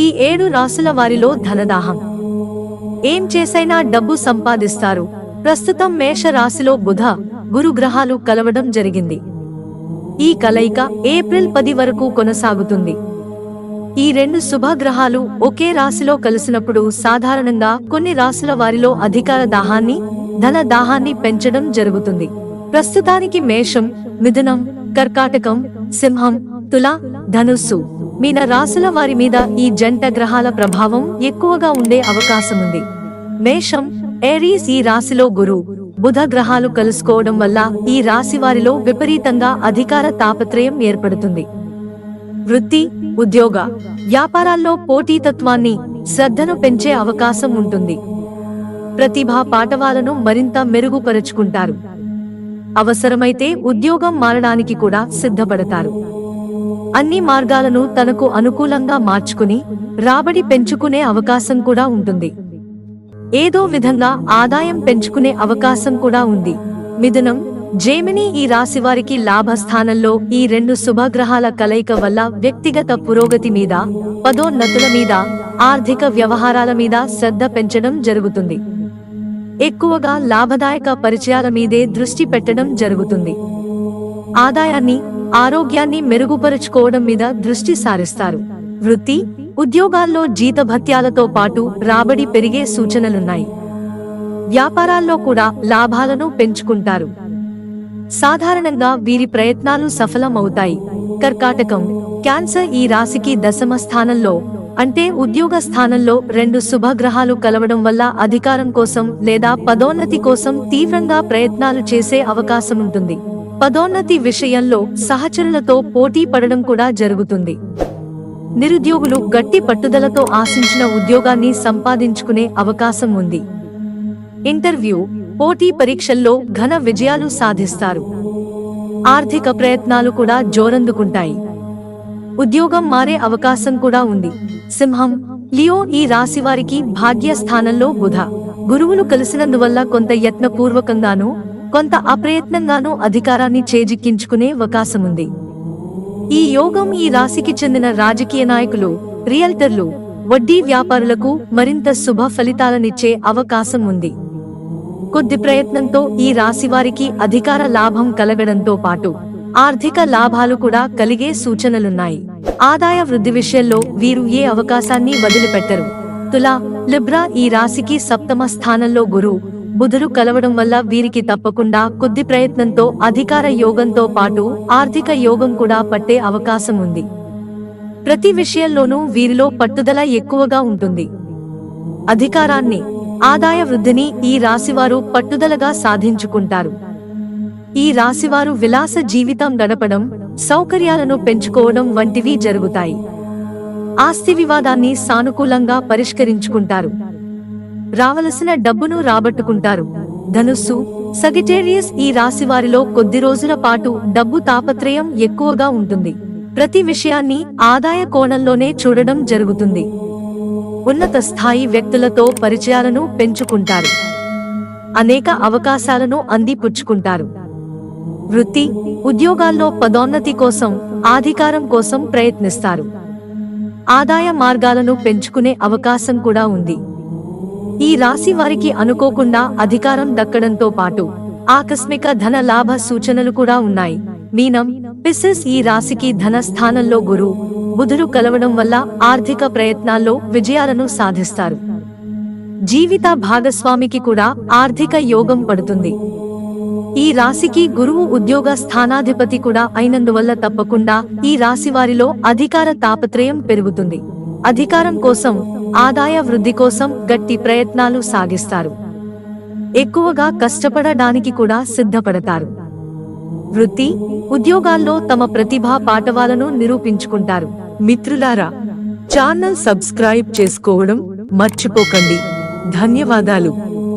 ఈ ఏడు రాసుల వారిలో ధనదాహం. ఏం చేసైనా డబ్బు సంపాదిస్తారు. ప్రస్తుతం మేష రాశిలో బుధ గురు గ్రహాలు కలవడం జరిగింది. ఈ కలయిక ఏప్రిల్ పది వరకు కొనసాగుతుంది. ఈ రెండు శుభగ్రహాలు ఒకే రాశిలో కలిసినప్పుడు సాధారణంగా కొన్ని రాశుల వారిలో అధికార దాహాన్ని ధన దాహాన్ని పెంచడం జరుగుతుంది. ప్రస్తుతానికి మేషం మిథునం కర్కాటకం సింహం తుల ధనుస్సు. మీన రాశుల వారి మీద ఈ జంట గ్రహాల ప్రభావం ఎక్కువగా ఉండే అవకాశముంది. మేషం ఏరీస్ ఈ రాశిలో గురు. బుధ గ్రహాలు కలుసుకోవడం వల్ల ఈ రాశి వారిలో విపరీతంగా అధికార తాపత్రయం ఏర్పడుతుంది. వృత్తి ఉద్యోగ వ్యాపారాల్లో పోటీతత్వాన్ని శ్రద్ధను పెంచే అవకాశం ఉంటుంది. ప్రతిభా పాఠవాలను మరింత మెరుగుపరుచుకుంటారు. అవసరమైతే ఉద్యోగం మారడానికి కూడా సిద్ధపడతారు. అన్ని మార్గాలను తనకు అనుకూలంగా మార్చుకుని రాబడి పెంచుకునే అవకాశం కూడా ఉంటుంది. ఏదో విధంగా ఆదాయం పెంచుకునే అవకాశం కూడా ఉంది. మిథునం జేమిని ఈ రాశివారికి లాభస్థానంలో ఈ రెండు శుభగ్రహాల కలయిక వల్ల వ్యక్తిగత పురోగతి మీద పదోన్నతుల మీద ఆర్థిక వ్యవహారాల మీద శ్రద్ధ పెంచడం జరుగుతుంది. ఎక్కువగా లాభదాయక పరిచయాల మీదే దృష్టి పెట్టడం జరుగుతుంది. ఆదాయాన్ని ఆరోగ్యాన్ని మెరుగుపరుచుకోవడం మీద దృష్టి సారిస్తారు. వృత్తి ఉద్యోగాల్లో జీతభత్యాలతో పాటు రాబడి పెరిగే సూచనలున్నాయి. వ్యాపారాల్లో కూడా లాభాలను పెంచుకుంటారు. సాధారణంగా వీరి ప్రయత్నాలు సఫలమవుతాయి. కర్కాటకం క్యాన్సర్ ఈ రాశికి దశమ స్థానంలో అంటే ఉద్యోగ స్థానంలో రెండు శుభగ్రహాలు కలవడం వల్ల అధికారం కోసం లేదా పదోన్నతి కోసం తీవ్రంగా ప్రయత్నాలు చేసే అవకాశం ఉంటుంది పదోన్నతి విషయంలో సహచరులతో పోటీ పడడం కూడా జరుగుతుంది. నిరుద్యోగులు గట్టి పట్టుదలతో ఆశించిన ఉద్యోగాన్ని సంపాదించుకునే అవకాశం ఉంది. ఇంటర్వ్యూ పోటీ పరీక్షల్లో ఘన విజయాలు సాధిస్తారు. ఆర్థిక ప్రయత్నాలు కూడా జోరందుకుంటాయి. ఉద్యోగం మారే అవకాశం కూడా ఉంది. సింహం లియో ఈ రాశివారికి భాగ్యస్థానంలో భాగ్య స్థానంలో బుధ. గురువులు కలిసినందువల్ల కొంత యత్నపూర్వకంగానూ కొంత అప్రయత్నంగానూ అధికారాన్ని చేజిక్కించుకునే అవకాశముంది. ఈ యోగం ఈ రాశికి చెందిన రాజకీయ నాయకులు రియల్టర్లు వడ్డీ వ్యాపారులకు మరింత శుభ ఫలితాలనిచ్చే అవకాశం ఉంది కొద్ది ప్రయత్నంతో ఈ రాశి వారికి అధికార లాభం కలగడంతో పాటు ఆర్థిక లాభాలు కూడా కలిగే సూచనలున్నాయి. ఆదాయ వృద్ధి విషయంలో వీరు ఏ అవకాశాన్ని వదిలిపెట్టరు. తులా లిబ్రా ఈ రాశికి సప్తమ స్థానంలో గురు బుధుడు కలవడం వల్ల వీరికి తప్పకుండా కొద్ది ప్రయత్నంతో అధికార యోగంతో పాటు ఆర్థిక యోగం కూడా పట్టే అవకాశం ఉంది. ప్రతి విషయంలోనూ వీరిలో పట్టుదల ఎక్కువగా ఉంటుంది. అధికారాన్ని ఆదాయ వృద్ధిని ఈ రాశివారు పట్టుదలగా సాధించుకుంటారు. ఈ రాశివారు విలాస జీవితం గడపడం సౌకర్యాలను పెంచుకోవడం వంటివి జరుగుతాయి. ఆస్తి వివాదాన్ని సానుకూలంగా పరిష్కరించుకుంటారు. రావలసిన డబ్బును రాబట్టుకుంటారు. ధనుస్సు సగిటేరియస్ ఈ రాశి వారిలో కొద్ది రోజుల పాటు డబ్బు తాపత్రయం ఎక్కువగా ఉంటుంది. ప్రతి విషయాన్ని ఆదాయ కోణంలోనే చూడడం జరుగుతుంది. ఉన్నత స్థాయి వ్యక్తులతో పరిచయాలను పెంచుకుంటారు. అనేక అవకాశాలను అందిపుచ్చుకుంటారు. వృత్తి ఉద్యోగాల్లో పదోన్నతి కోసం ఆధికారం కోసం ప్రయత్నిస్తారు. ఆదాయ మార్గాలను పెంచుకునే అవకాశం కూడా ఉంది. ఈ రాశి వారికి అనుకోకుండా అధికారం దక్కడంతో పాటు ఆకస్మిక ధన లాభ సూచనలు కూడా ఉన్నాయి. మీనం పిసెస్ ఈ రాశికి ధన స్థానంలో గురు. బుధుడు కలవడం వల్ల ఆర్థిక ప్రయత్నాల్లో విజయాలను సాధిస్తారు. జీవిత భాగస్వామికి కూడా ఆర్థిక యోగం పడుతుంది. ఈ రాశికి గురువు ఉద్యోగ స్థానాధిపతి కూడా అయినందువల్ల తప్పకుండా ఈ రాశి వారిలో అధికార తాపత్రయం పెరుగుతుంది. అధికారం కోసం ఆదాయ వృద్ధి కోసం గట్టి ప్రయత్నాలు సాగిస్తారు. ఎక్కువగా కష్టపడడానికి కూడా సిద్ధపడతారు. వృత్తి ఉద్యోగాల్లో తమ ప్రతిభా పాటవాలను నిరూపించుకుంటారు. మిత్రులారా ఛానల్ సబ్స్క్రైబ్ చేసుకోవడం మర్చిపోకండి. ధన్యవాదాలు.